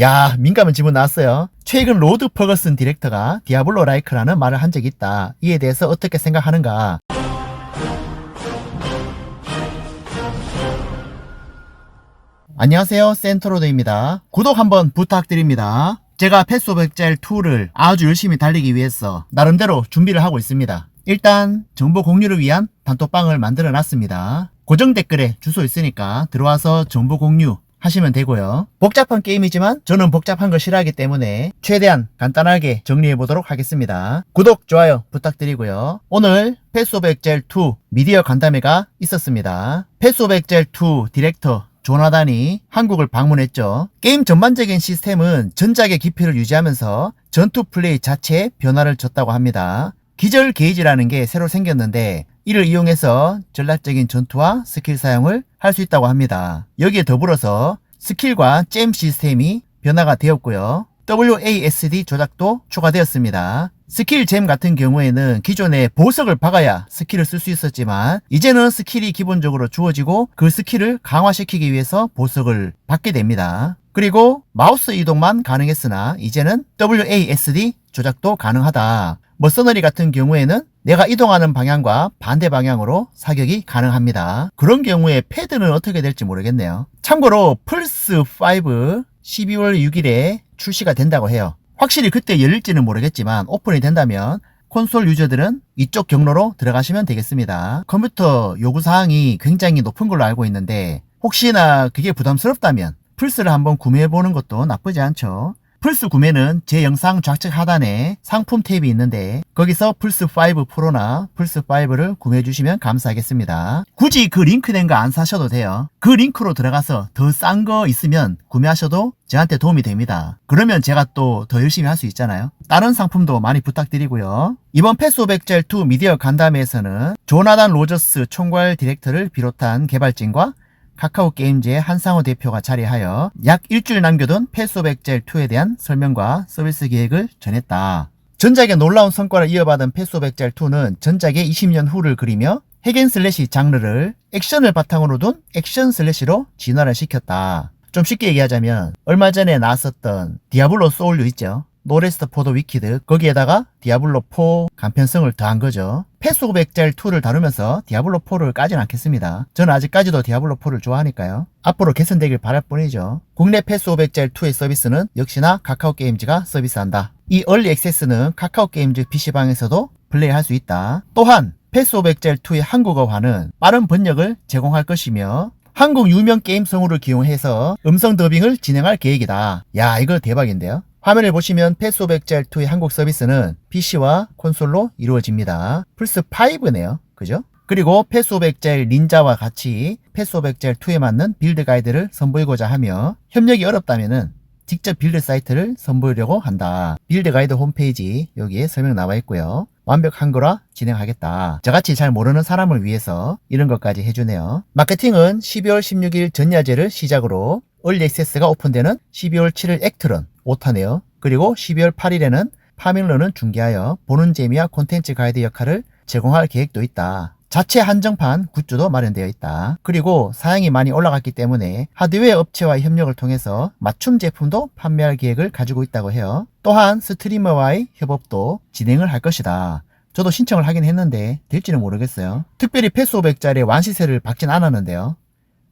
야, 민감한 질문 나왔어요. 최근 로드 퍼거슨 디렉터가 디아블로 라이크라는 말을 한 적이 있다. 이에 대해서 어떻게 생각하는가? 안녕하세요. 센트로드입니다. 구독 한번 부탁드립니다. 제가 패스 오브 엑셀 2를 아주 열심히 달리기 위해서 나름대로 준비를 하고 있습니다. 일단 정보 공유를 위한 단톡방을 만들어 놨습니다. 고정 댓글에 주소 있으니까 들어와서 정보 공유 하시면 되고요. 복잡한 게임이지만 저는 복잡한 걸 싫어하기 때문에 최대한 간단하게 정리해 보도록 하겠습니다. 구독, 좋아요 부탁드리고요. 오늘 패스 오브 엑셀 2 미디어 간담회가 있었습니다. 패스 오브 엑셀 2 디렉터 조나단이 한국을 방문했죠. 게임 전반적인 시스템은 전작의 깊이를 유지하면서 전투 플레이 자체에 변화를 줬다고 합니다. 기절 게이지라는 게 새로 생겼는데 이를 이용해서 전략적인 전투와 스킬 사용을 할 수 있다고 합니다. 여기에 더불어서 스킬과 잼 시스템이 변화가 되었고요. WASD 조작도 추가되었습니다. 스킬 잼 같은 경우에는 기존에 보석을 박아야 스킬을 쓸 수 있었지만 이제는 스킬이 기본적으로 주어지고 그 스킬을 강화시키기 위해서 보석을 받게 됩니다. 그리고 마우스 이동만 가능했으나 이제는 WASD 조작도 가능하다. 머서너리 같은 경우에는 내가 이동하는 방향과 반대 방향으로 사격이 가능합니다. 그런 경우에 패드는 어떻게 될지 모르겠네요. 참고로 플스5 12월 6일에 출시가 된다고 해요. 확실히 그때 열릴지는 모르겠지만 오픈이 된다면 콘솔 유저들은 이쪽 경로로 들어가시면 되겠습니다. 컴퓨터 요구사항이 굉장히 높은 걸로 알고 있는데 혹시나 그게 부담스럽다면 플스를 한번 구매해보는 것도 나쁘지 않죠. 플스 구매는 제 영상 좌측 하단에 상품 탭이 있는데 거기서 플스5 프로나 플스5를 구매해 주시면 감사하겠습니다. 굳이 그 링크된 거 안 사셔도 돼요. 그 링크로 들어가서 더 싼 거 있으면 구매하셔도 저한테 도움이 됩니다. 그러면 제가 또 더 열심히 할 수 있잖아요. 다른 상품도 많이 부탁드리고요. 이번 패스 오브 엑셀 2 미디어 간담회에서는 조나단 로저스 총괄 디렉터를 비롯한 개발진과 카카오 게임즈의 한상호 대표가 자리하여 약 일주일 남겨둔 패스 오브 엑셀 2에 대한 설명과 서비스 계획을 전했다. 전작의 놀라운 성과를 이어받은 패스 오브 엑셀 2는 전작의 20년 후를 그리며 핵앤슬래시 장르를 액션을 바탕으로 둔 액션 슬래시로 진화를 시켰다. 좀 쉽게 얘기하자면 얼마 전에 나왔었던 디아블로 소울류 있죠. 노레스트 포더 위키드 거기에다가 디아블로 4 간편성을 더한 거죠. 패스 엑셀 2를 다루면서 디아블로 4를 까진 않겠습니다. 저는 아직까지도 디아블로 4를 좋아하니까요. 앞으로 개선되길 바랄 뿐이죠. 국내 패스 엑셀 2의 서비스는 역시나 카카오 게임즈가 서비스한다. 이 얼리 액세스는 카카오 게임즈 PC방에서도 플레이할 수 있다. 또한 패스 오브 엑셀 2의 한국어화는 빠른 번역을 제공할 것이며 한국 유명 게임 성우를 기용해서 음성 더빙을 진행할 계획이다. 야, 이거 대박인데요. 화면을 보시면 패스 오브 엑셀 2의 한국 서비스는 PC와 콘솔로 이루어집니다. 플스 5네요. 그죠? 그리고 패스 오브 엑셀 닌자와 같이 패스 오브 엑셀 2에 맞는 빌드 가이드를 선보이고자 하며 협력이 어렵다면은 직접 빌드 사이트를 선보이려고 한다. 빌드 가이드 홈페이지 여기에 설명 나와 있고요. 완벽한 거라 진행하겠다. 저같이 잘 모르는 사람을 위해서 이런 것까지 해주네요. 마케팅은 12월 16일 전야제를 시작으로 얼리 액세스가 오픈되는 12월 7일 액트런 5타네요. 그리고 12월 8일에는 파밀런을 중계하여 보는 재미와 콘텐츠 가이드 역할을 제공할 계획도 있다. 자체 한정판 굿즈도 마련되어 있다. 그리고 사양이 많이 올라갔기 때문에 하드웨어 업체와의 협력을 통해서 맞춤 제품도 판매할 계획을 가지고 있다고 해요. 또한 스트리머와의 협업도 진행을 할 것이다. 저도 신청을 하긴 했는데 될지는 모르겠어요. 특별히 패스 500짜리 완시세를 받진 않았는데요.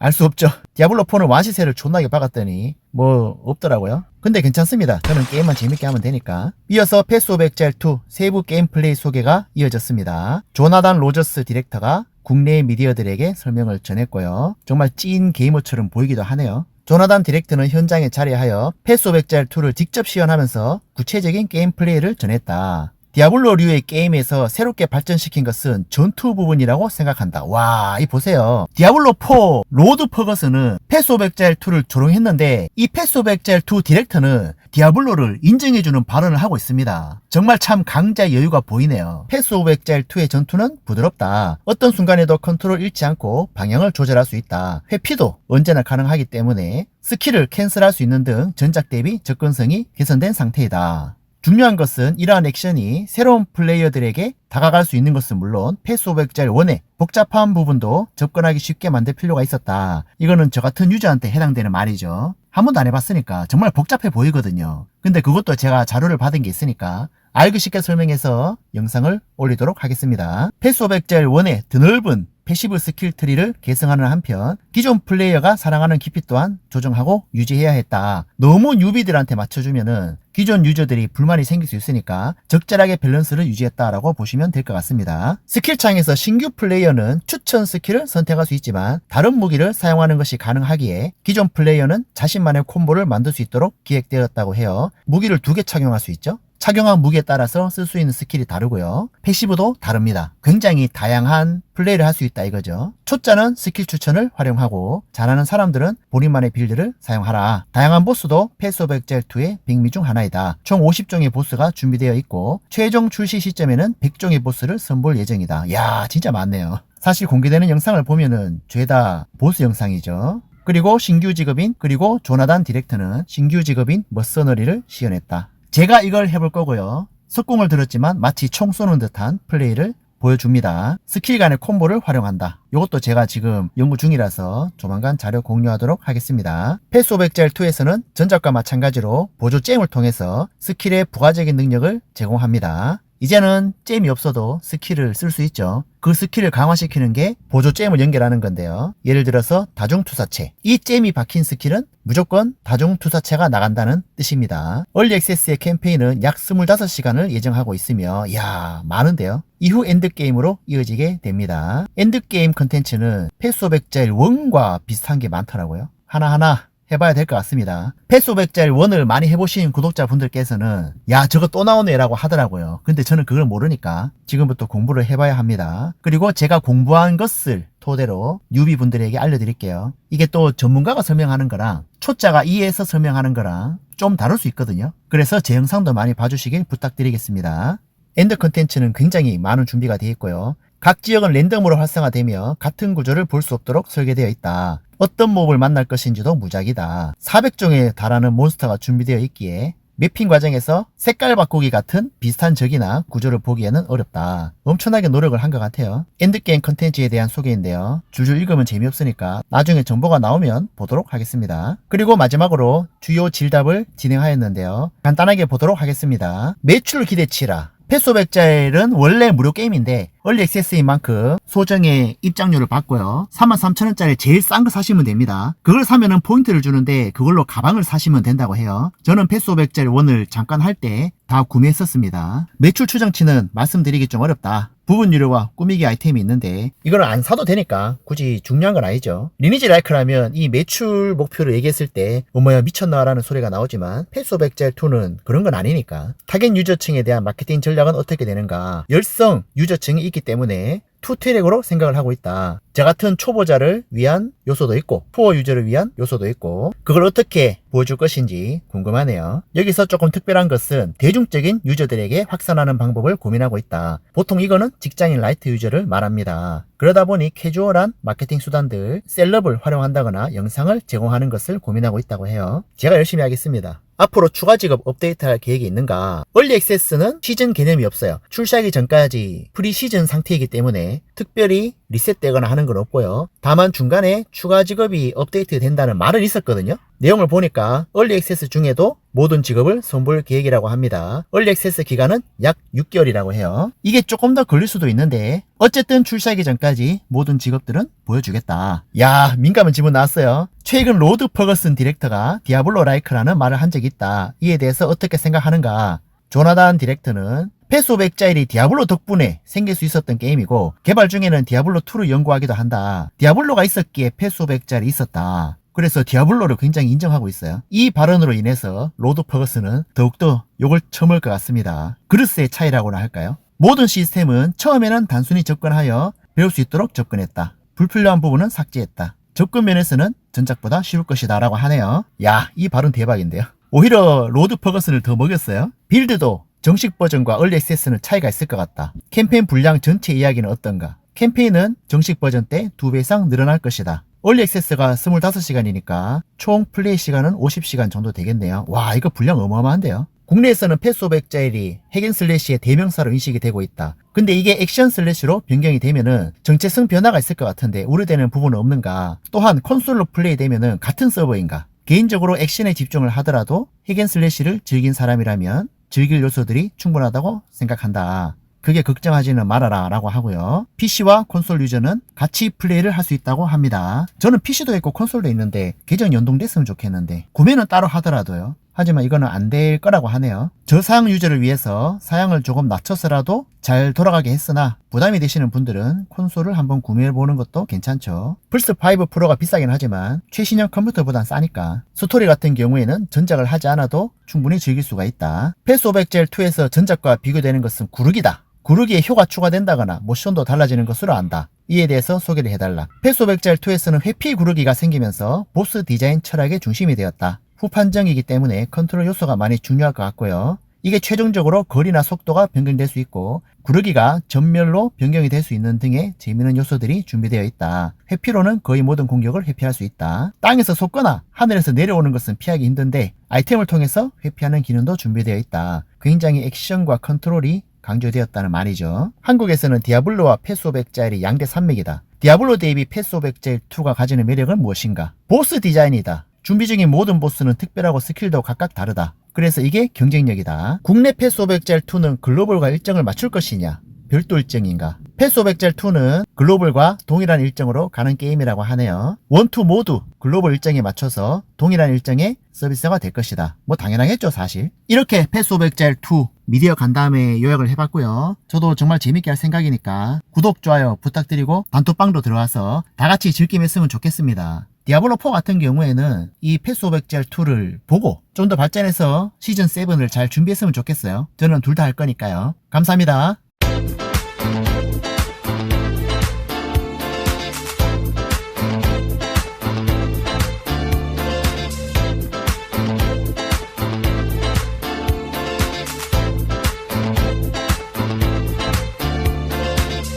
알 수 없죠. 디아블로4는 완시세를 존나게 박았더니 뭐 없더라고요. 근데 괜찮습니다. 저는 게임만 재밌게 하면 되니까. 이어서 패스 오브 엑셀 2 세부 게임 플레이 소개가 이어졌습니다. 조나단 로저스 디렉터가 국내 미디어들에게 설명을 전했고요. 정말 찐 게이머처럼 보이기도 하네요. 조나단 디렉터는 현장에 자리하여 패스 오브 엑셀 2를 직접 시연하면서 구체적인 게임 플레이를 전했다. 디아블로류의 게임에서 새롭게 발전시킨 것은 전투 부분이라고 생각한다. 와, 이 보세요. 디아블로4 로드 퍼거스는 패스 오브 엑셀 2를 조롱했는데 이 패스 오브 엑셀 2 디렉터는 디아블로를 인정해주는 발언을 하고 있습니다. 정말 참 강자 여유가 보이네요. 패스 오브 엑셀 2의 전투는 부드럽다. 어떤 순간에도 컨트롤 잃지 않고 방향을 조절할 수 있다. 회피도 언제나 가능하기 때문에 스킬을 캔슬할 수 있는 등 전작 대비 접근성이 개선된 상태이다. 중요한 것은 이러한 액션이 새로운 플레이어들에게 다가갈 수 있는 것은 물론 패스 오브 엑자일 1의 복잡한 부분도 접근하기 쉽게 만들 필요가 있었다. 이거는 저 같은 유저한테 해당되는 말이죠. 한 번도 안 해봤으니까 정말 복잡해 보이거든요. 근데 그것도 제가 자료를 받은 게 있으니까 알기 쉽게 설명해서 영상을 올리도록 하겠습니다. 패스 오브 엑자일 1의 드넓은 패시브 스킬 트리를 계승하는 한편 기존 플레이어가 사랑하는 깊이 또한 조정하고 유지해야 했다. 너무 뉴비들한테 맞춰주면은 기존 유저들이 불만이 생길 수 있으니까 적절하게 밸런스를 유지했다라고 보시면 될 것 같습니다. 스킬창에서 신규 플레이어는 추천 스킬을 선택할 수 있지만 다른 무기를 사용하는 것이 가능하기에 기존 플레이어는 자신만의 콤보를 만들 수 있도록 기획되었다고 해요. 무기를 두 개 착용할 수 있죠. 착용한 무기에 따라서 쓸 수 있는 스킬이 다르고요. 패시브도 다릅니다. 굉장히 다양한 플레이를 할 수 있다 이거죠. 초짜는 스킬 추천을 활용하고 잘하는 사람들은 본인만의 빌드를 사용하라. 다양한 보스도 패스 오브 엑젤2의 백미 중 하나이다. 총 50종의 보스가 준비되어 있고 최종 출시 시점에는 100종의 보스를 선보일 예정이다. 야 진짜 많네요. 사실 공개되는 영상을 보면은 죄다 보스 영상이죠. 그리고 신규 직업인 그리고 조나단 디렉터는 신규 직업인 머서너리를 시연했다. 제가 이걸 해볼 거고요. 석궁을 들었지만 마치 총 쏘는 듯한 플레이를 보여줍니다. 스킬 간의 콤보를 활용한다. 이것도 제가 지금 연구 중이라서 조만간 자료 공유하도록 하겠습니다. 패스 오브 엑젤 2에서는 전작과 마찬가지로 보조 잼을 통해서 스킬의 부가적인 능력을 제공합니다. 이제는 잼이 없어도 스킬을 쓸 수 있죠. 그 스킬을 강화시키는 게 보조 잼을 연결하는 건데요. 예를 들어서 다중투사체. 이 잼이 박힌 스킬은 무조건 다중투사체가 나간다는 뜻입니다. 얼리 액세스의 캠페인은 약 25시간을 예정하고 있으며 야 많은데요. 이후 엔드게임으로 이어지게 됩니다. 엔드게임 컨텐츠는 패스 엑젤 1과 비슷한 게 많더라고요. 하나하나 해봐야 될 것 같습니다. 패스 오브 엑젤 1을 많이 해보신 구독자분들께서는 야 저거 또 나오네 라고 하더라고요. 근데 저는 그걸 모르니까 지금부터 공부를 해봐야 합니다. 그리고 제가 공부한 것을 토대로 뉴비 분들에게 알려드릴게요. 이게 또 전문가가 설명하는 거랑 초짜가 이해해서 설명하는 거랑 좀 다를 수 있거든요. 그래서 제 영상도 많이 봐주시길 부탁드리겠습니다. 엔드 컨텐츠는 굉장히 많은 준비가 되어 있고요. 각 지역은 랜덤으로 활성화되며 같은 구조를 볼 수 없도록 설계되어 있다. 어떤 몹을 만날 것인지도 무작이다. 400종에 달하는 몬스터가 준비되어 있기에 매핑 과정에서 색깔 바꾸기 같은 비슷한 적이나 구조를 보기에는 어렵다. 엄청나게 노력을 한 것 같아요. 엔드게임 컨텐츠에 대한 소개인데요. 줄줄 읽으면 재미없으니까 나중에 정보가 나오면 보도록 하겠습니다. 그리고 마지막으로 주요 질답을 진행하였는데요. 간단하게 보도록 하겠습니다. 매출 기대치라. 엑자일은 원래 무료 게임인데 얼리 액세스인 만큼 소정의 입장료를 받고요. 33,000원짜리 제일 싼 거 사시면 됩니다. 그걸 사면은 포인트를 주는데 그걸로 가방을 사시면 된다고 해요. 저는 패스 오브 엑자일 1을 잠깐 할 때 다 구매했었습니다. 매출 추정치는 말씀드리기 좀 어렵다. 부분 유료와 꾸미기 아이템이 있는데. 이걸 안 사도 되니까 굳이 중요한 건 아니죠. 리니지 라이크라면 이 매출 목표를 얘기했을 때 어머야 미쳤나 라는 소리가 나오지만 패스 오브 엑젤 2는 그런 건 아니니까. 타겟 유저층에 대한 마케팅 전략은 어떻게 되는가. 열성 유저층이 있기 때문에 투트랙으로 생각을 하고 있다. 저 같은 초보자를 위한 요소도 있고 푸어 유저를 위한 요소도 있고 그걸 어떻게 보여줄 것인지 궁금하네요. 여기서 조금 특별한 것은 대중적인 유저들에게 확산하는 방법을 고민하고 있다. 보통 이거는 직장인 라이트 유저를 말합니다. 그러다 보니 캐주얼한 마케팅 수단들, 셀럽을 활용한다거나 영상을 제공하는 것을 고민하고 있다고 해요. 제가 열심히 하겠습니다. 앞으로 추가 직업 업데이트할 계획이 있는가? 얼리 액세스는 시즌 개념이 없어요. 출시하기 전까지 프리 시즌 상태이기 때문에 특별히 리셋되거나 하는 건 없고요. 다만 중간에 추가 직업이 업데이트 된다는 말은 있었거든요. 내용을 보니까 얼리 액세스 중에도 모든 직업을 선보일 계획이라고 합니다. 얼리 액세스 기간은 약 6개월이라고 해요. 이게 조금 더 걸릴 수도 있는데 어쨌든 출시하기 전까지 모든 직업들은 보여주겠다. 야 민감한 질문 나왔어요. 최근 로드 퍼거슨 디렉터가 디아블로 라이크라는 말을 한 적이 있다. 이에 대해서 어떻게 생각하는가? 조나단 디렉터는 패스 오브 엑자일이 디아블로 덕분에 생길 수 있었던 게임이고 개발 중에는 디아블로2를 연구하기도 한다. 디아블로가 있었기에 패스 오브 엑자일이 있었다. 그래서 디아블로를 굉장히 인정하고 있어요. 이 발언으로 인해서 로드 퍼거스는 더욱더 욕을 처먹을 것 같습니다. 그릇의 차이라고나 할까요? 모든 시스템은 처음에는 단순히 접근하여 배울 수 있도록 접근했다. 불필요한 부분은 삭제했다. 접근 면에서는 전작보다 쉬울 것이다 라고 하네요. 야, 이 발언 대박인데요. 오히려 로드 퍼거슨을 더 먹였어요. 빌드도 정식 버전과 얼리 액세스는 차이가 있을 것 같다. 캠페인 분량 전체 이야기는 어떤가? 캠페인은 정식 버전 때 두 배 이상 늘어날 것이다. 얼리 액세스가 25시간이니까 총 플레이 시간은 50시간 정도 되겠네요. 와, 이거 분량 어마어마한데요. 국내에서는 패스 오브 엑자일이 핵앤슬래시의 대명사로 인식이 되고 있다. 근데 이게 액션 슬래시로 변경이 되면은 정체성 변화가 있을 것 같은데 우려되는 부분은 없는가? 또한 콘솔로 플레이되면은 같은 서버인가? 개인적으로 액션에 집중을 하더라도 핵앤슬래시를 즐긴 사람이라면 즐길 요소들이 충분하다고 생각한다. 그게 걱정하지는 말아라 라고 하고요. PC와 콘솔 유저는 같이 플레이를 할 수 있다고 합니다. 저는 PC도 있고 콘솔도 있는데 계정 연동됐으면 좋겠는데 구매는 따로 하더라도요. 하지만 이거는 안 될 거라고 하네요. 저사양 유저를 위해서 사양을 조금 낮춰서라도 잘 돌아가게 했으나 부담이 되시는 분들은 콘솔을 한번 구매해 보는 것도 괜찮죠. 플스5 프로가 비싸긴 하지만 최신형 컴퓨터보단 싸니까 스토리 같은 경우에는 전작을 하지 않아도 충분히 즐길 수가 있다. 패스 오브 엑젤 2에서 전작과 비교되는 것은 구르기다. 구르기에 효가 추가된다거나 모션도 달라지는 것으로 안다. 이에 대해서 소개를 해달라. 패스 오브 엑젤 2에서는 회피 구르기가 생기면서 보스 디자인 철학의 중심이 되었다. 후판정이기 때문에 컨트롤 요소가 많이 중요할 것 같고요. 이게 최종적으로 거리나 속도가 변경될 수 있고 구르기가 전멸로 변경이 될 수 있는 등의 재미있는 요소들이 준비되어 있다. 회피로는 거의 모든 공격을 회피할 수 있다. 땅에서 솟거나 하늘에서 내려오는 것은 피하기 힘든데 아이템을 통해서 회피하는 기능도 준비되어 있다. 굉장히 액션과 컨트롤이 강조되었다는 말이죠. 한국에서는 디아블로와 패스 오브 엑자일이 양대 산맥이다. 디아블로 대비 패스 오브 엑자일 2가 가지는 매력은 무엇인가? 보스 디자인이다. 준비 중인 모든 보스는 특별하고 스킬도 각각 다르다. 그래서 이게 경쟁력이다. 국내 패스 오브 엑젤 2는 글로벌과 일정을 맞출 것이냐? 별도 일정인가? 패스 오브 엑젤 2는 글로벌과 동일한 일정으로 가는 게임이라고 하네요. 원, 투 모두 글로벌 일정에 맞춰서 동일한 일정의 서비스가 될 것이다. 뭐 당연하겠죠, 사실. 이렇게 패스 오브 엑젤 2 미디어 간담회 요약을 해봤고요. 저도 정말 재밌게 할 생각이니까 구독, 좋아요 부탁드리고 단톡방도 들어와서 다 같이 즐김했으면 좋겠습니다. 디아블로4 같은 경우에는 이 패스 오브 엑젤 2를 보고 좀 더 발전해서 시즌 7을 잘 준비했으면 좋겠어요. 저는 둘 다 할 거니까요. 감사합니다.